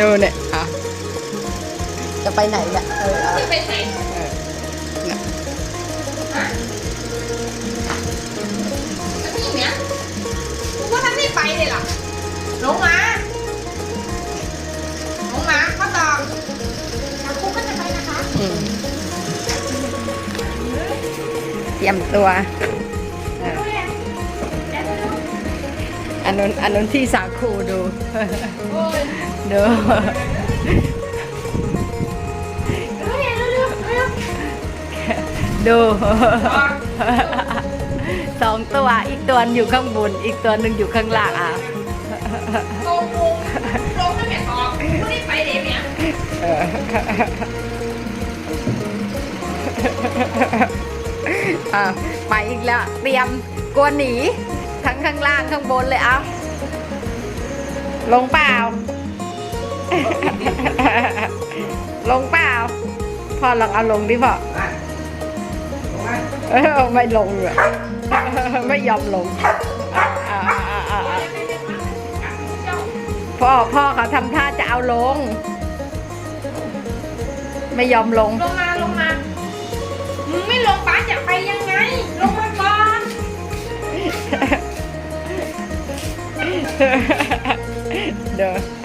ดูเนี่ยอะ จะไปไหนเนี่ยเออเอาที่ไปไหนเออเนี่ยแล้วนี่เนี่ยกูว่าท่านไม่ไปเลยเหรอลงมาลงมาข้อตองแล้วครูก็จะไปนะคะ อืมเตรียมตัว อันนู้นอันนู้นที่สาคูดูโอ้ยดูดูเนี่ยดูดูดูดูสองตัวอีกตัวอยู่ข้างบน อีกตัวหนึ่งอยู่ข้างล่างอะโกงลงลงไม่แม่ตองไม่ได้ไปเลยเนี่ยเอออะไปอีกแล้ว เตรียมกลัวหนี ทั้งข้างล่างข้างบนเลยเอาลงเปล่า ลงเปล่าพ่อลองเอาลงดิพ่อเออไม่ลงเลยไม่ยอมลงพ่อพ่อเขาทำท่าจะเอาลง ไม่ยอมลง ลงมาลงมา มึงไม่ลงป้าจะไปยังไง ลงมาก่อน no.